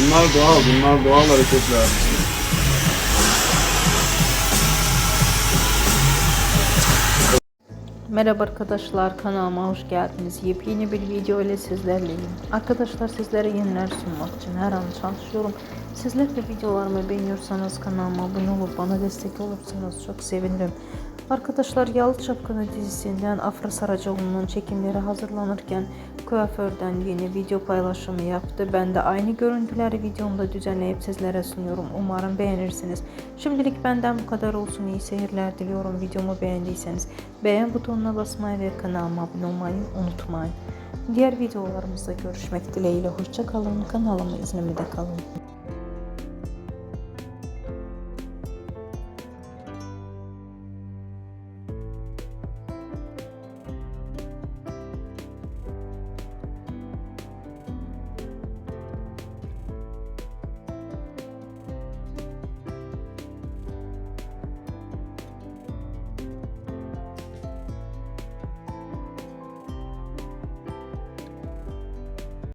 Bunlar doğal, bunlar doğal hareketler. Merhaba arkadaşlar kanalıma hoş geldiniz. Yepyeni bir video ile sizlerleyim. Arkadaşlar sizlere yeniler sunmak için her an çalışıyorum. Sizler de videolarımı beğeniyorsanız kanalıma abone olup bana destek olursanız çok sevinirim. Arkadaşlar Yalı Çapkını dizisinden Afra Saracoğlu'nun çekimleri hazırlanırken kuaförden yeni video paylaşımı yaptı. Ben de aynı görüntüleri videomda düzenleyip sizlere sunuyorum. Umarım beğenirsiniz. Şimdilik benden bu kadar olsun. İyi seyirler diliyorum. Videomu beğendiyseniz beğen butonuna basmayı ve kanalıma abone olmayı unutmayın. Diğer videolarımızda görüşmek dileğiyle. Hoşça kalın. Kanalımı izlemede kalın.